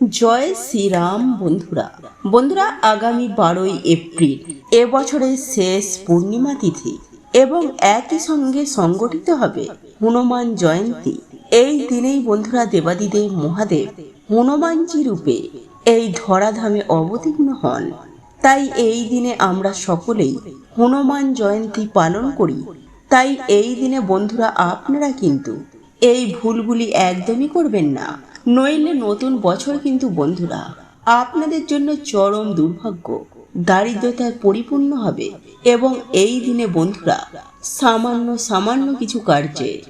জয় শ্রীরাম বন্ধুরা। বন্ধুরা, আগামী বারোই এপ্রিল এবছরের শেষ পূর্ণিমা তিথি এবং একই সঙ্গে সংগঠিত হবে হনুমান জয়ন্তী। এই দিনেই বন্ধুরা দেবাদিদেব মহাদেব হনুমানজি রূপে এই ধরাধামে অবতীর্ণ হন। তাই এই দিনে আমরা সকলেই হনুমান জয়ন্তী পালন করি। তাই এই দিনে বন্ধুরা, আপনারা কিন্তু এই ভুলগুলি একদমই করবেন না। নইলে নতুন বছর কিন্তু বন্ধুরা। আপনাদের জন্য চরম দুর্ভাগ্য। দারিদ্রতায় পরিপূর্ণ হবে এবং এই দিনে বন্ধুরা, সামান্য সামান্য কিছু কার্যে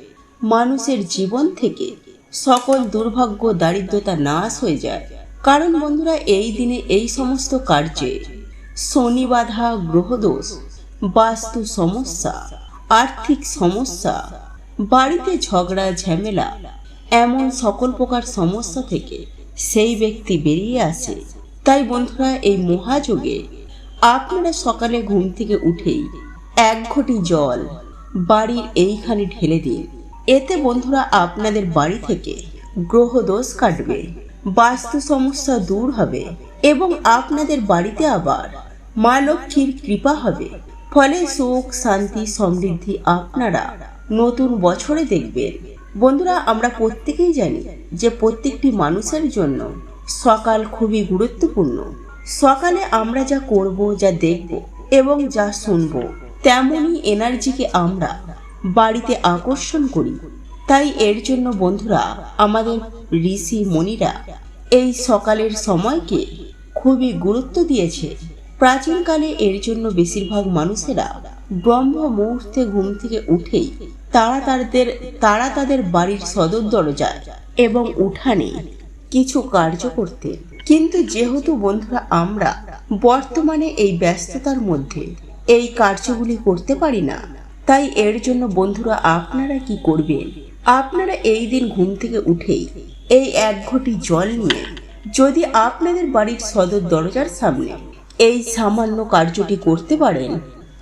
মানুষের জীবন থেকে সকল দুর্ভাগ্য, দারিদ্রতা নাশ হয়ে যায়। কারণ বন্ধুরা, এই দিনে এই সমস্ত কার্যে শনি বাধা গ্রহদোষ, বাস্তু সমস্যা, আর্থিক সমস্যা, বাড়িতে ঝগড়া, ঝামেলা এমন সকল প্রকার সমস্যা থেকে সেই ব্যক্তি বেরিয়ে আসে। তাই বন্ধুরা, এই মহাযোগে আপনারা সকালে ঘুম থেকে উঠেই এক ঘটি জল বাড়ির এইখানে ঢেলে দিন। এতে বন্ধুরা, আপনাদের বাড়ি থেকে গ্রহ দোষ কাটবে, বাস্তু সমস্যা দূর হবে এবং আপনাদের বাড়িতে আবার মা লক্ষ্মীর কৃপা হবে। ফলে সুখ, শান্তি, সমৃদ্ধি আপনারা নতুন বছরে দেখবেন। বন্ধুরা, আমরা প্রত্যেকেই জানি যে প্রত্যেকটি মানুষের জন্য সকাল খুবই গুরুত্বপূর্ণ। সকালে আমরা যা করব, যা দেখব এবং যা শুনব, তেমনই এনার্জিকে আমরা বাড়িতে আকর্ষণ করি। তাই এর জন্য বন্ধুরা, আমাদের ঋষি মণিরা এই সকালের সময়কে খুবই গুরুত্ব দিয়েছে। প্রাচীনকালে এর জন্য বেশিরভাগ মানুষেরা ব্রহ্ম মুহূর্তে ঘুম থেকে উঠেই তারা তাদের তারা তাদের বাড়ির সদর দরজায় এবং উঠানে কিছু কার্য করতে। কিন্তু যেহেতু বন্ধুরা আমরা বর্তমানে এই ব্যস্ততার মধ্যে এই কার্যগুলি করতে পারি না, তাই এর জন্য বন্ধুরা আপনারা কি করবেন? আপনারা এই দিন ঘুম থেকে উঠেই এই এক ঘটি জল নিয়ে যদি আপনাদের বাড়ির সদর দরজার সামনে এই সামান্য কার্যটি করতে পারেন,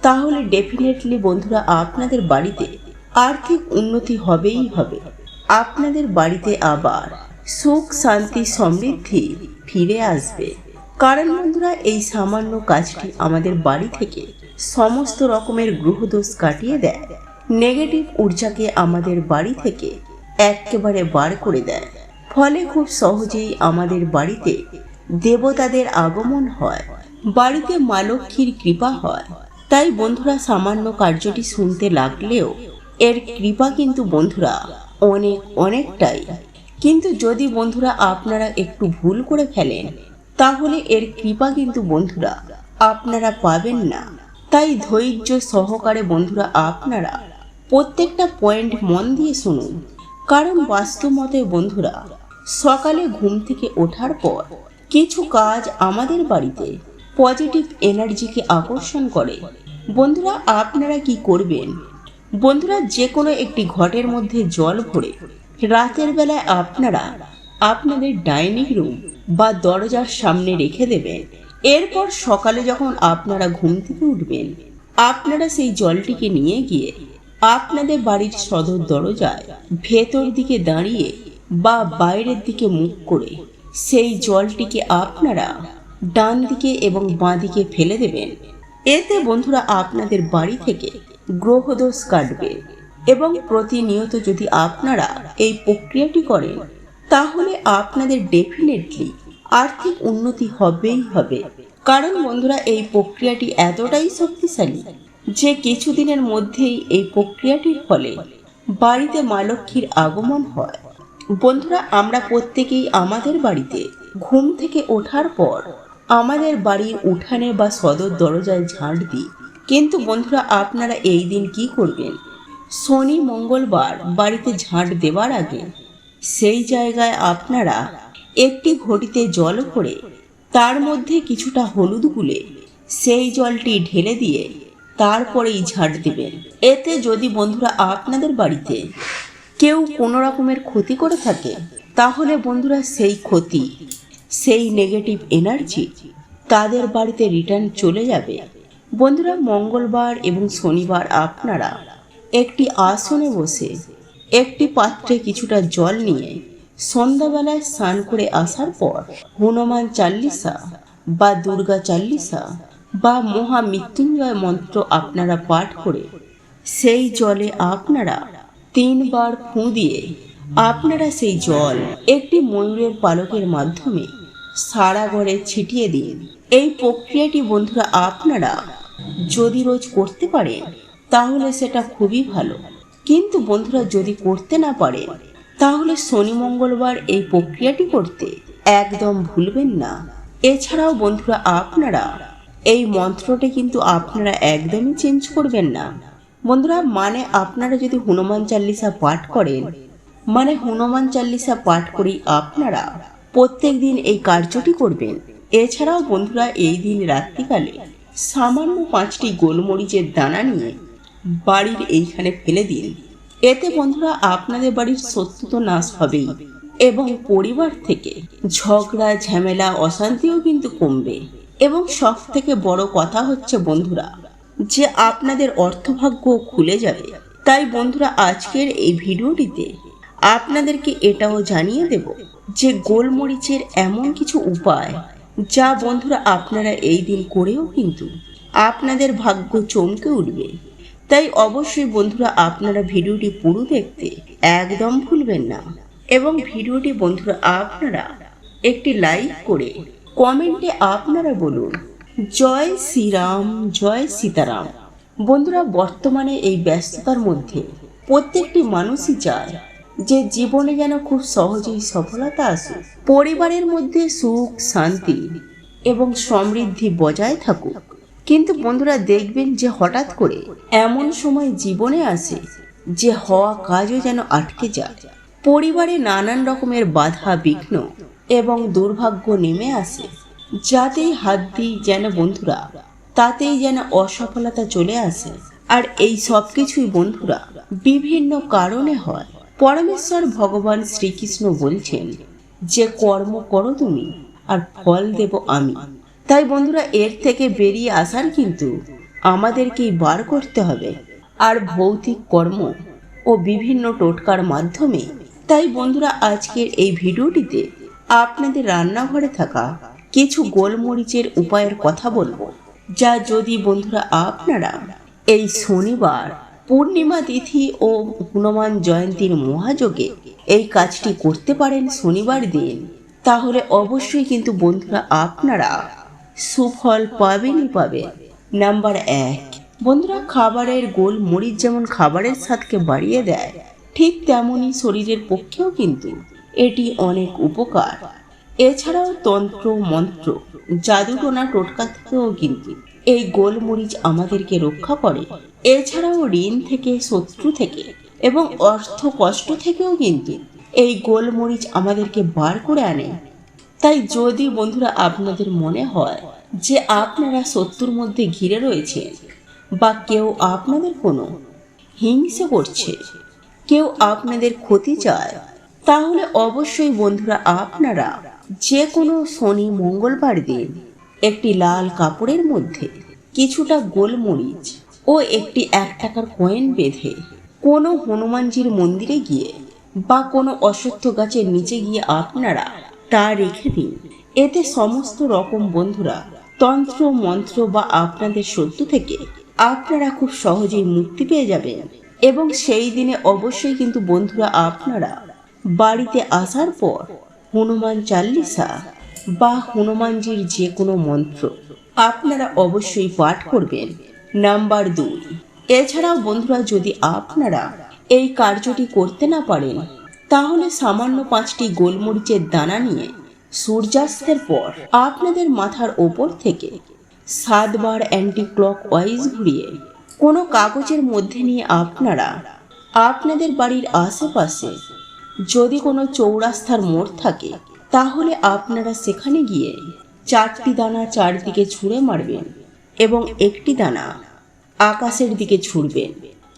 তাহলে ডেফিনেটলি বন্ধুরা আপনাদের বাড়িতে আর্থিক উন্নতি হবেই হবে। আপনাদের বাড়িতে আবার সুখ, শান্তি, সমৃদ্ধি ফিরে আসবে। কারণ বন্ধুরা, এই সামান্য কাজটি আমাদের বাড়ি থেকে সমস্ত রকমের গ্রহদোষ কাটিয়ে দেয়। নেগেটিভ ঊর্জাকে আমাদের বাড়ি থেকে একেবারে বার করে দেয়। ফলে খুব সহজেই আমাদের বাড়িতে দেবতাদের আগমন হয়। বাড়িতে মা লক্ষ্মীর কৃপা হয়। তাই বন্ধুরা, সামান্য কার্যটি শুনতে লাগলেও এর কৃপা কিন্তু বন্ধুরা অনেক অনেকটাই। কিন্তু যদি বন্ধুরা আপনারা একটু ভুল করে ফেলেন, তাহলে এর কৃপা কিন্তু বন্ধুরা আপনারা পাবেন না। তাই ধৈর্য সহকারে বন্ধুরা আপনারা প্রত্যেকটা পয়েন্ট মন দিয়ে শুনুন। কারণ বাস্তব মতে বন্ধুরা, সকালে ঘুম থেকে ওঠার পর কিছু কাজ আমাদের বাড়িতে পজিটিভ এনার্জিকে আকর্ষণ করে। বন্ধুরা, আপনারা কি করবেন? বন্ধুরা যে কোনো একটি ঘটের মধ্যে জল ভরে রাতের বেলায় আপনারা আপনাদের ডাইনিং রুম বা দরজার সামনে রেখে দেবেন। এরপর সকালে যখন আপনারা ঘুম থেকে উঠবেন, আপনারা সেই জলটিকে নিয়ে গিয়ে আপনাদের বাড়ির সদর দরজায় ভেতর দিকে দাঁড়িয়ে বা বাইরের দিকে মুখ করে সেই জলটিকে আপনারা ডান দিকে এবং বাঁ দিকে ফেলে দেবেন। এতে বন্ধুরা, আপনাদের বাড়ি থেকে গ্রহদোষ কাটবে। এবং প্রতিনিয়ত যদি আপনারা এই প্রক্রিয়াটি করেন, তাহলে আপনাদের ডেফিনেটলি আর্থিক উন্নতি হবেই হবে। কারণ বন্ধুরা, এই প্রক্রিয়াটি এতটাই শক্তিশালী যে কিছুদিনের মধ্যেই এই প্রক্রিয়াটির ফলে বাড়িতে মা লক্ষ্মীর আগমন হয়। বন্ধুরা, আমরা প্রত্যেকেই আমাদের বাড়িতে ঘুম থেকে ওঠার পর আমাদের বাড়ির উঠানে বা সদর দরজায় ঝাঁট দিই। কিন্তু বন্ধুরা, আপনারা এই দিন কি করবেন? শনি মঙ্গলবার বাড়িতে ঝাঁট দেওয়ার আগে সেই জায়গায় আপনারা একটি ঘটিতে জল ভরে তার মধ্যে কিছুটা হলুদ গুলে সেই জলটি ঢেলে দিয়ে তারপরেই ঝাঁট দেবেন। এতে যদি বন্ধুরা, আপনাদের বাড়িতে কেউ কোনো রকমের ক্ষতি করে থাকে, তাহলে বন্ধুরা সেই ক্ষতি, সেই নেগেটিভ এনার্জি তাদের বাড়িতে রিটার্ন চলে যাবে। বন্ধুরা, মঙ্গলবার এবং শনিবার আপনারা একটি আসনে বসে একটি পাত্রে কিছুটা জল নিয়ে সন্ধ্যাবেলায় স্নান করে আসার পর হনুমান চাল্লিশা বা দুর্গা চাল্লিশা বা মহা মৃত্যুঞ্জয় মন্ত্র আপনারা পাঠ করে সেই জলে আপনারা তিনবার ফুঁ দিয়ে আপনারা সেই জল একটি ময়ূরের পালকের মাধ্যমে সারা ঘরে ছিটিয়ে দিন। এই প্রক্রিয়াটি বন্ধুরা, আপনারা যদি রোজ করতে পারে, তাহলে সেটা খুবই ভালো। কিন্তু বন্ধুরা, যদি করতে না পারে, তাহলে শনি মঙ্গলবার এই প্রক্রিয়াটি করতে একদম ভুলবেন না। এছাড়াও বন্ধুরা, আপনারা এই মন্ত্রটি কিন্তু আপনারা একদমই চেঞ্জ করবেন না। বন্ধুরা মানে আপনারা যদি হনুমান চাল্লিশা পাঠ করেন মানে হনুমান চাল্লিশা পাঠ করেই আপনারা প্রত্যেক দিন এই কার্যটি করবেন। এছাড়াও বন্ধুরা, এই দিন রাত্রিকালে সামান্য পাঁচটি গোলমরিচের দানা নিয়ে বাড়ির এইখানে ফেলে দিন। এতে বন্ধুরা আপনাদের বাড়ির শত্রু তো নাশ হবেই এবং পরিবার থেকে ঝগড়া, ঝামেলা, অশান্তিও কিন্তু কমবে। এবং সব থেকে বড় কথা হচ্ছে বন্ধুরা যে আপনাদের অর্থভাগ্য খুলে যাবে। তাই বন্ধুরা আজকের এই ভিডিওটিতে আপনাদেরকে এটাও জানিয়ে দেব যে গোলমরিচের এমন কিছু উপায় যা বন্ধুরা আপনারা এই দিন করেও কিন্তু আপনাদের ভাগ্য চমকে উঠবে। তাই অবশ্যই বন্ধুরা আপনারা ভিডিওটি পুরো দেখতে একদম ভুলবেন না এবং ভিডিওটি বন্ধুরা আপনারা একটি লাইক করে কমেন্টে আপনারা বলুন, জয় শ্রীরাম, জয় সীতারাম। বন্ধুরা, বর্তমানে এই ব্যস্ততার মধ্যে প্রত্যেকটি মানুষই চায় যে জীবনে যেন খুব সহজেই সফলতা আসুক, পরিবারের মধ্যে সুখ, শান্তি এবং সমৃদ্ধি বজায় থাকুক। কিন্তু বন্ধুরা, দেখবেন যে হঠাৎ করে এমন সময় জীবনে আসে যে হওয়া কাজও যেন আটকে যায়। পরিবারে নানান রকমের বাধা, বিঘ্ন এবং দুর্ভাগ্য নেমে আসে। যাতেই হাত দিই যেন, বন্ধুরা, তাতেই যেন অসফলতা চলে আসে। আর এই সব কিছুই বন্ধুরা, বিভিন্ন কারণে হয়। পরমেশ্বর ভগবান শ্রীকৃষ্ণ বলছেন যে কর্ম করো তুমি আর ফল দেব আমি। তাই বন্ধুরা, এর থেকে বেরিয়ে আসার কিন্তু আমাদেরকেই বার করতে হবে। আর ভৌতিক কর্ম ও বিভিন্ন টোটকার মাধ্যমে। তাই বন্ধুরা, আজকের এই ভিডিওটিতে আপনাদের রান্নাঘরে থাকা কিছু গোলমরিচের উপায়ের কথা বলব। যা যদি বন্ধুরা আপনারা এই শনিবার পূর্ণিমা তিথি ও হনুমান জয়ন্তীর মহাযোগে এই কাজটি করতে পারেন শনিবার দিন। তাহলে অবশ্যই কিন্তু বন্ধুরা আপনারা সুফল পাবেনই পাবেন। নাম্বার এক, বন্ধুরা খাবারের গোল মরিচ যেমন খাবারের স্বাদকে বাড়িয়ে দেয়, ঠিক তেমনই শরীরের পক্ষেও কিন্তু এটি অনেক উপকার। এছাড়াও তন্ত্র, মন্ত্র, জাদুটোনা, টোটকা থেকেও কিন্তু এই গোলমরিচ আমাদেরকে রক্ষা করে। এছাড়াও ঋণ থেকে, শত্রু থেকে এবং অর্থ কষ্ট থেকেও কিন্তু এই গোলমরিচ আমাদেরকে বার করে আনে। তাই যদি বন্ধুরা আপনাদের মনে হয় যে আপনারা শত্রুর মধ্যে ঘিরে রয়েছেন বা কেউ আপনাদের কোনো হিংসে করছে, কেউ আপনাদের ক্ষতি চায়, তাহলে অবশ্যই বন্ধুরা আপনারা যে কোনো শনি মঙ্গলবার দিন একটি লাল কাপড়ের মধ্যে কিছুটা গোলমরিচ ও একটি এক টাকার কয়েন বেঁধে কোনো হনুমানজির মন্দিরে গিয়ে বা কোনো অশ্বত্থ গাছের নিচে গিয়ে আপনারা তা রেখে দিন। এতে সমস্ত রকম বন্ধুরা তন্ত্র, মন্ত্র বা আপনাদের শত্রু থেকে আপনারা খুব সহজেই মুক্তি পেয়ে যাবেন এবং সেই দিনে অবশ্যই কিন্তু বন্ধুরা আপনারা বাড়িতে আসার পর হনুমান চাল্লিশা বা হনুমানজির যে কোনো মন্ত্র আপনারা অবশ্যই পাঠ করবেন। নাম্বার দুই, এছাড়াও বন্ধুরা যদি আপনারা এই কার্যটি করতে না পারেন, তাহলে সামান্য পাঁচটি গোলমরিচের দানা নিয়ে সূর্যাস্তের পর আপনাদের মাথার ওপর থেকে সাতবার অ্যান্টি ক্লক ওয়াইজ ঘুরিয়ে কোনো কাগজের মধ্যে নিয়ে আপনারা আপনাদের বাড়ির আশেপাশে যদি কোনো চৌরাস্তার মোড় থাকে তাহলে আপনারা সেখানে গিয়ে চারটি দানা চারদিকে ছুঁড়ে মারবেন এবং একটি দানা আকাশের দিকে ছুড়বেন।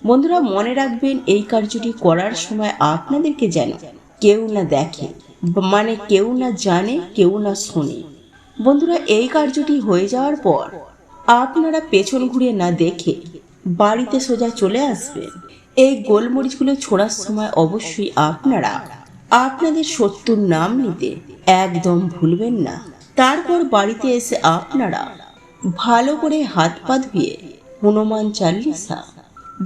বন্ধুরা, মনে রাখবেন, এই কার্যটি করার সময় আপনাদেরকে যেন কেউ না দেখে মানে কেউ না জানে, কেউ না শোনে। বন্ধুরা, এই কার্যটি হয়ে যাওয়ার পর আপনারা পেছন ঘুরে না দেখে বাড়িতে সোজা চলে আসবেন। এই গোলমরিচগুলো ছোড়ার সময় অবশ্যই আপনারা আপনাদের শত্রুর নাম নিতে একদম ভুলবেন না। তারপর বাড়িতে এসে আপনারা ভালো করে হাত পা ধুয়ে হনুমান চাল্লিশা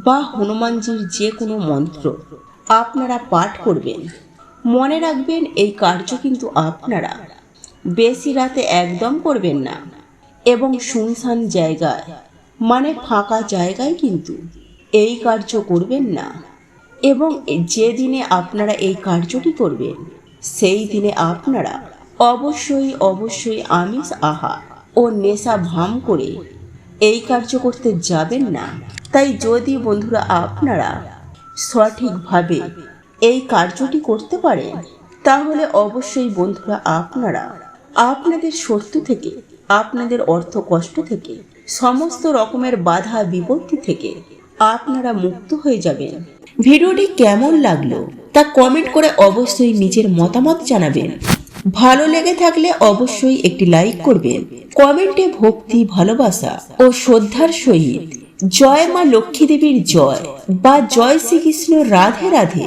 বা হনুমানজির যে কোনো মন্ত্র আপনারা পাঠ করবেন। মনে রাখবেন এই কার্য কিন্তু আপনারা বেশি রাতে একদম করবেন না এবং শুনশান জায়গায় মানে ফাঁকা জায়গায় কিন্তু এই কার্য করবেন না। এবং যে দিনে আপনারা এই কার্যটি করবেন, সেই দিনে আপনারা অবশ্যই অবশ্যই আমিষ আহা ও নেশা ভাম করে এই কার্য করতে যাবেন না। তাই যদি বন্ধুরা আপনারা সঠিকভাবে এই কার্যটি করতে পারেন, তাহলে অবশ্যই বন্ধুরা আপনারা আপনাদের শত্রু থেকে, আপনাদের অর্থ কষ্ট থেকে, সমস্ত রকমের বাধা বিপত্তি থেকে আপনারা মুক্ত হয়ে যাবেন। ভিডিওটি কেমন লাগল তা কমেন্ট করে অবশ্যই নিজের মতামত জানাবেন। ভালো লেগে থাকলে অবশ্যই একটি লাইক করবেন। কমেন্টে ভক্তি, ভালোবাসা ও শ্রদ্ধার সহিত জয় মা লক্ষ্মী দেবীর জয় বা জয় শ্রীকৃষ্ণ রাধে রাধে।